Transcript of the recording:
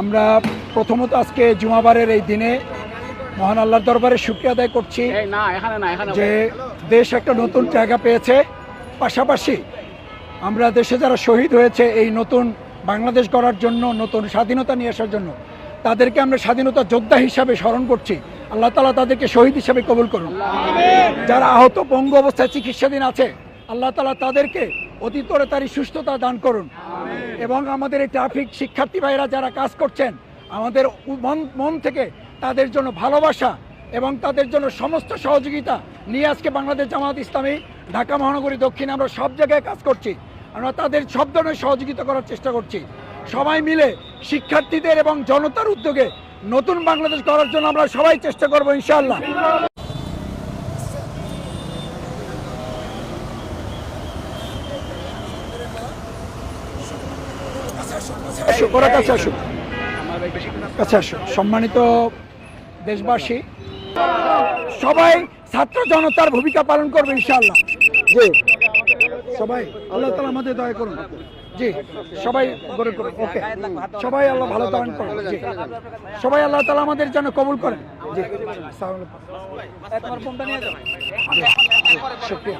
আমরা প্রথমত আজকে জুমাবারের এই দিনে মহান আল্লাহর দরবারে শুক্রিয়া আদায় করছি যে দেশ একটা নতুন জায়গা পেয়েছে। পাশাপাশি আমরা দেশে যারা শহীদ হয়েছে এই নতুন বাংলাদেশ গড়ার জন্য নতুন স্বাধীনতা নিয়ে আসার জন্য তাদেরকে আমরা স্বাধীনতা যোদ্ধা হিসাবে স্মরণ করছি। আল্লাহ তালা তাদেরকে শহীদ হিসাবে কবুল করুন। যারা আহত পঙ্গু অবস্থায় চিকিৎসাধীন আছে আল্লাহ তালা তাদেরকে অতি তাড়াতাড়ি সুস্থতা দান করুন। এবং আমাদের এই ট্রাফিক শিক্ষার্থী ভাইরা যারা কাজ করছেন আমাদের মন মন থেকে তাদের জন্য ভালোবাসা এবং তাদের জন্য সমস্ত সহযোগিতা নিয়ে আজকে বাংলাদেশ জামাত ইসলামী ঢাকা মহানগরী দক্ষিণে আমরা সব জায়গায় কাজ করছি। আমরা তাদের সব ধরনের সহযোগিতা করার চেষ্টা করছি। সবাই মিলে শিক্ষার্থীদের এবং জনতার উদ্যোগে নতুন বাংলাদেশ করার জন্য আমরা সবাই চেষ্টা করব ইনশাআল্লাহ। আসো, ওরা কাছে আসো কাছে আসো সম্মানিত দেশবাসী সবাই ছাত্র জনতার ভূমিকা পালন করবে ইনশাআল্লাহ জি সবাই আল্লাহ তালা আমাদের দয়া করুন জি সবাই গড়ে করুন ওকে সবাই আল্লাহ ভালো দান করুন জি সবাই আল্লাহ তালা আমাদের যেন কবুল করেন জি আসসালামু আলাইকুম। জি, শুকরিয়া